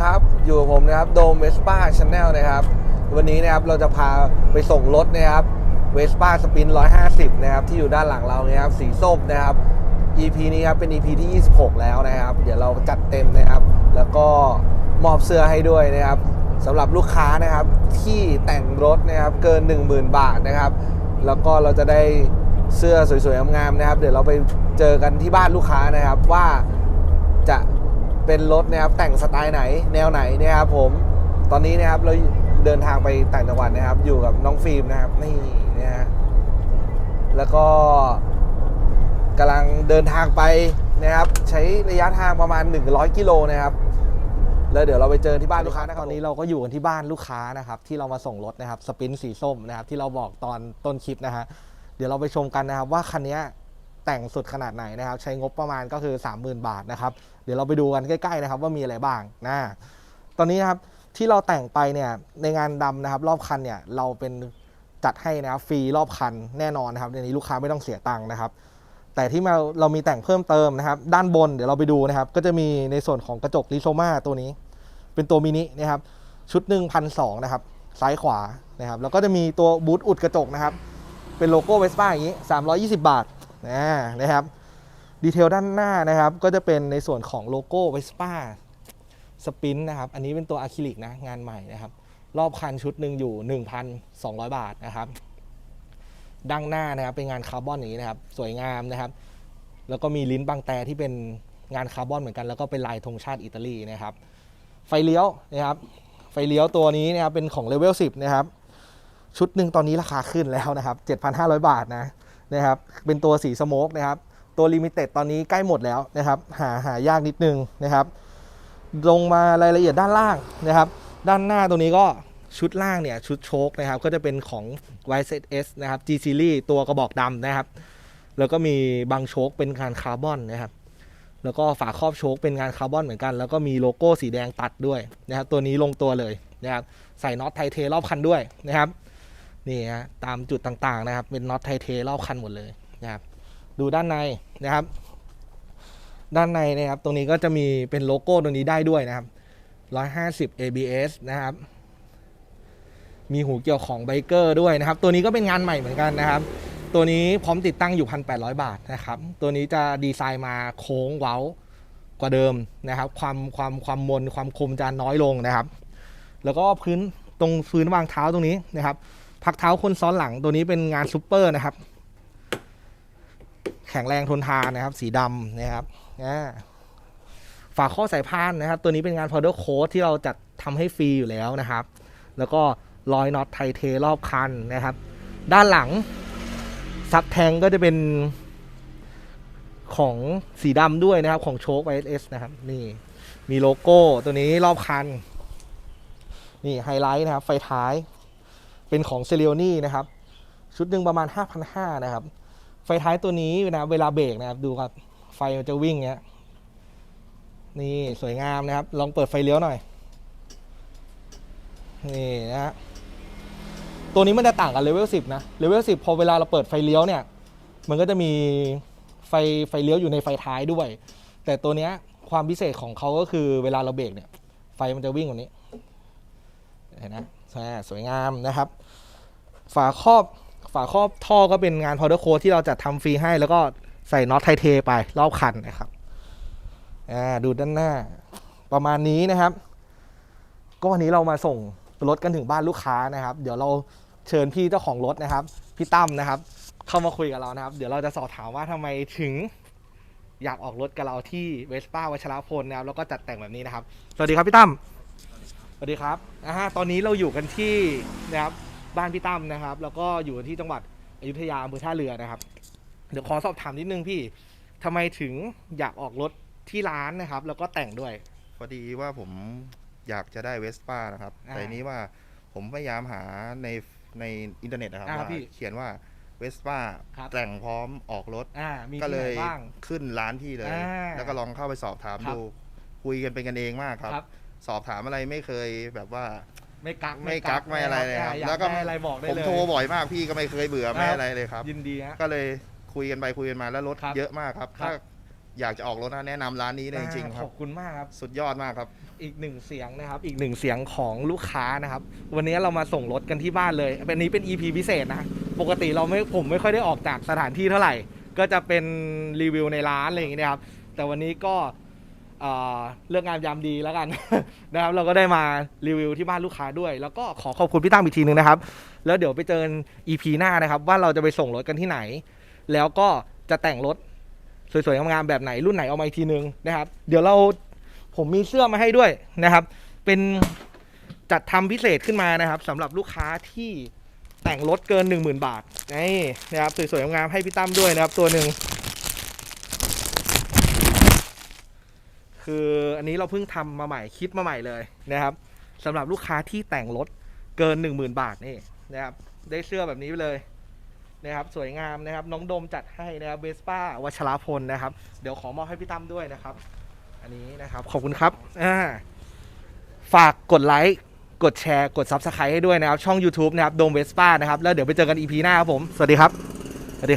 ครับ อยู่กับผมนะครับโดมเวสป้าชาแนลนะครับ วันนี้นะครับเราจะพาไปส่งรถนะครับเวสป้าสปิน 150 นะครับ ที่อยู่ด้านหลังเราเนี่ยครับ สีส้มนะครับ EP นี้ครับเป็น EP ที่ 26 แล้วนะครับ เดี๋ยวเราจัดเต็มนะครับ แล้วก็มอบเสื้อให้ด้วยนะครับสำหรับลูกค้านะครับที่แต่งรถนะครับเกิน 10,000 บาทนะครับ แล้วก็เราจะได้เสื้อสวยๆงามๆนะครับ เดี๋ยวเราไปเจอกันที่บ้านลูกค้านะครับว่าจะ เป็นรถนะครับแต่งสไตล์ไหนแนวไหนนะครับผมตอนนี้นะครับเราเดินทางไปต่างจังหวัดนะครับ อยู่กับน้องฟิล์มนะครับนี่นะฮะแล้วก็กำลังเดินทางไปนะครับ ใช้ระยะทางประมาณ 100 กิโลนะครับ แล้วเดี๋ยวเราไปเจอที่บ้านลูกค้านะครับตอนนี้เราก็อยู่กันที่บ้านลูกค้านะครับ ที่เรามาส่งรถนะครับสปินสีส้มนะครับ ที่เราบอกตอนต้นคลิปนะฮะเดี๋ยวเราไปชมกันนะครับว่าคันนี้ แต่งสุดขนาดไหนนะครับ ใช้งบประมาณก็คือ 30,000 บาทนะครับ เดี๋ยวเราไปดูกันใกล้ๆนะครับว่ามีอะไรบ้างนะตอนนี้นะครับที่เราแต่งไปเนี่ยในงานดำนะครับ รอบคันเนี่ยเราเป็นจัดให้นะครับฟรีรอบคันแน่นอนนะครับในนี้ลูกค้าไม่ต้องเสียตังค์นะครับ แต่ที่มาเรามีแต่งเพิ่มเติมนะครับ ด้านบนเดี๋ยวเราไปดูนะครับ ก็จะมีในส่วนของกระจกลิโซมาตัวนี้ เป็นตัวมินินะครับ ชุดหนึ่งพันสองนะครับ ซ้ายขวานะครับ แล้วก็จะมีตัวบูทอุดกระจกนะครับ เป็นโลโก้เวสป้าอย่างนี้ 320 บาท นะนะครับดีเทลด้านหน้านะครับ ก็จะเป็นในส่วนของโลโก้เวสป้าสปินนะครับ อันนี้เป็นตัวอะคริลิกนะ งานใหม่นะครับ รอบคันชุดหนึ่งอยู่ 1,200 บาทนะครับดังหน้านะครับ เป็นงานคาร์บอนอย่างนี้นะครับ สวยงามนะครับ แล้วก็มีลิ้นบางแต่ที่เป็นงานคาร์บอนเหมือนกัน แล้วก็เป็นลายธงชาติอิตาลีนะครับ ไฟเลี้ยวนะครับ ไฟเลี้ยวตัวนี้นะครับ เป็นของเลเวล10นะครับ ชุดหนึ่งตอนนี้ราคาขึ้นแล้วนะครับ 7,500 บาทนะ นะครับเป็นตัวสีสโมกนะครับตัวลิมิเต็ดตอนนี้ใกล้หมดแล้วนะครับหาหายากนิดนึงนะครับลงมารายละเอียดด้านล่างนะครับด้านหน้าตรงนี้ก็ชุดล่างเนี่ยชุดโชคนะครับก็จะเป็นของ YZS นะครับ G Series ตัวกระบอกดำนะครับ แล้วก็มีบางโชคเป็นงานคาร์บอนนะครับแล้วก็ฝาครอบโชคเป็นงานคาร์บอนเหมือนกัน แล้วก็มีโลโก้สีแดงตัดด้วยนะครับตัวนี้ลงตัวเลยนะครับใส่น็อตไทเทรอบคันด้วยนะครับ นี่ฮะตามจุดต่างๆนะครับ เป็นน็อตไทเทรอบคันหมดเลยนะครับ ดูด้านในนะครับ ด้านในนะครับ ตรงนี้ก็จะมีเป็นโลโก้ตรงนี้ได้ด้วยนะครับ 150 ABS นะครับ มีหูเกี่ยวของไบเกอร์ด้วยนะครับ ตัวนี้ก็เป็นงานใหม่เหมือนกันนะครับ ตัวนี้พร้อมติดตั้งอยู่ 1,800 บาทนะครับ ตัวนี้จะดีไซน์มาโค้งเว้ากว่าเดิมนะครับ ความความความมนความคมจะน้อยลงนะครับ แล้วก็พื้นตรงพื้นวางเท้าตรงนี้นะครับ พักเท้าคนซ้อนหลังตัวนี้เป็นงานซูเปอร์นะครับ แข็งแรงทนทานนะครับ สีดำนะครับฝาข้อสายพานนะครับ ตัวนี้เป็นงาน powder coat ที่เราจัดทำให้ฟรีอยู่แล้วนะครับ แล้วก็รอยน็อตไทเทรอบคันนะครับ ด้านหลังซับแทงก็จะเป็นของสีดำด้วยนะครับ ของโชค YSS นะครับ นี่มีโลโก้ตัวนี้รอบคัน นี่ไฮไลท์นะครับ ไฟท้าย เป็นของเซเ i ียนี่นะครับ ชุดหนึ่งประมาณ 5,500 นะครับ ไฟท้ายตัวนี้นะเวลาเบรกนะครับ ดูครับ ไฟมันจะวิ่งเงี้ย นี่สวยงามนะครับ ลองเปิดไฟเลี้ยวหน่อย นี่นะฮะตัวนี้มันจะต่างกับเลเวล10 นะ เลเวล10 พอเวลาเราเปิดไฟเลี้ยวเนี่ย มันก็จะมีไฟไฟเลี้ยวอยู่ในไฟท้ายด้วย แต่ตัวเนี้ยความพิเศษของเขาก็คือเวลาเราเบรกเนี่ย ไฟมันจะวิ่งกว่านี้ เห็นนะสวยงามนะครับ ฝาครอบฝาครอบท่อก็เป็นงาน powder coat ที่เราจัดทำฟรีให้ แล้วก็ใส่น็อตไทเทไปรอบคันนะครับอ่าดูด้านหน้า ประมาณนี้นะครับ ก็วันนี้เรามาส่งรถกันถึงบ้านลูกค้านะครับ เดี๋ยวเราเชิญพี่เจ้าของรถนะครับ พี่ตั้มนะครับ เข้ามาคุยกับเรานะครับ เดี๋ยวเราจะสอบถามว่าทำไมถึงอยากออกรถกับเราที่เวสป้าวัชรพลนะครับแล้วก็จัดแต่งแบบนี้นะครับ สวัสดีครับพี่ตั้ม สวัสดีครับอ่าฮะตอนนี้เราอยู่กันที่นะครับบ้านพี่ตั้มนะครับ แล้วก็อยู่กันที่จังหวัดอยุธยาอำเภอท่าเรือนะครับ เดี๋ยวขอสอบถามนิดนึงพี่ทำไมถึงอยากออกรถที่ร้านนะครับ แล้วก็แต่งด้วย พอดีว่าผมอยากจะได้เวสป้านะครับ อ่าแต่ทีนี้ว่าผมพยายามหาในในอินเทอร์เน็ตนะครับอ่าว่าพี่เขียนว่าเวสป้าครับ แต่งพร้อมออกรถ อ่ามีก็ที่เลไหนยบ้าง ขึ้นร้านพี่เลย อ่าแล้วก็ลองเข้าไปสอบถามครับดู คุยกันเป็นกันเองมากครับ ครับ สอบถามอะไรไม่เคยแบบว่า ไม่กักไม่กักไม่อะไรเลยครับอยากแล้วก็ได้อะไรบอกได้ผมเลยโทรบ่อยมากพี่ก็ไม่เคยเบื่อไม่ครับอะไรเลยครับ ยินดีฮะ ก็เลยคุยกันไปคุยกันมาแล้วรถครับเยอะมากครับ ครับ ถ้าอยากจะออกรถนะแนะนำร้านนี้เลยจริงๆคขรับอบคุณมากครับ สุดยอดมากครับ อีกหนึ่งเสียงนะครับ อีกหนึ่งเสียงของลูกค้านะครับ วันนี้เรามาส่งรถกันที่บ้านเลยเป็นนี้เป็น EP พิเศษนะ ปกติเราไม่ผมไม่ค่อยได้ออกจากสถานที่เท่าไหร่ ก็จะเป็นรีวิวในร้านอะไรอย่างเงี้ยนะครับ แต่วันนี้ก็ เอ่อเลือกงานยามดีแล้วกันนะครับ เราก็ได้มารีวิวที่บ้านลูกค้าด้วย แล้วก็ขอขอบคุณพี่ตั้มอีกทีหนึ่งนะครับ แล้วเดี๋ยวไปเจอกัน EP หน้านะครับ ว่าเราจะไปส่งรถกันที่ไหน แล้วก็จะแต่งรถสวยๆงามๆแบบไหนรุ่นไหนเอามาอีกทีนึงนะครับ เดี๋ยวเราผมมีเสื้อมาให้ด้วยนะครับ เป็นจัดทำพิเศษขึ้นมานะครับสำหรับลูกค้าที่แต่งรถเกิน 10,000 บาทนี่นะครับสวยๆงามๆให้พี่ตั้มด้วยนะครับตัวหนึ่ง คืออันนี้เราเพิ่งทำมาใหม่คิดมาใหม่เลยนะครับสำหรับลูกค้าที่แต่งรถเกิน 10,000 บาทนี่นะครับได้เสื้อแบบนี้ไปเลยนะครับสวยงามนะครับน้องดมจัดให้นะครับเวสป้าวัชรพลนะครับ เดี๋ยวขอมอบให้พี่ตั้มด้วยนะครับ อันนี้นะครับขอบคุณครับอ่าฝากกดไลค์กดแชร์กด Subscribe ให้ด้วยนะครับ ช่อง YouTube นะครับโดมเวสป้านะครับ แล้วเดี๋ยวไปเจอกัน EP หน้าครับผม สวัสดีครับ สวัสดีครับ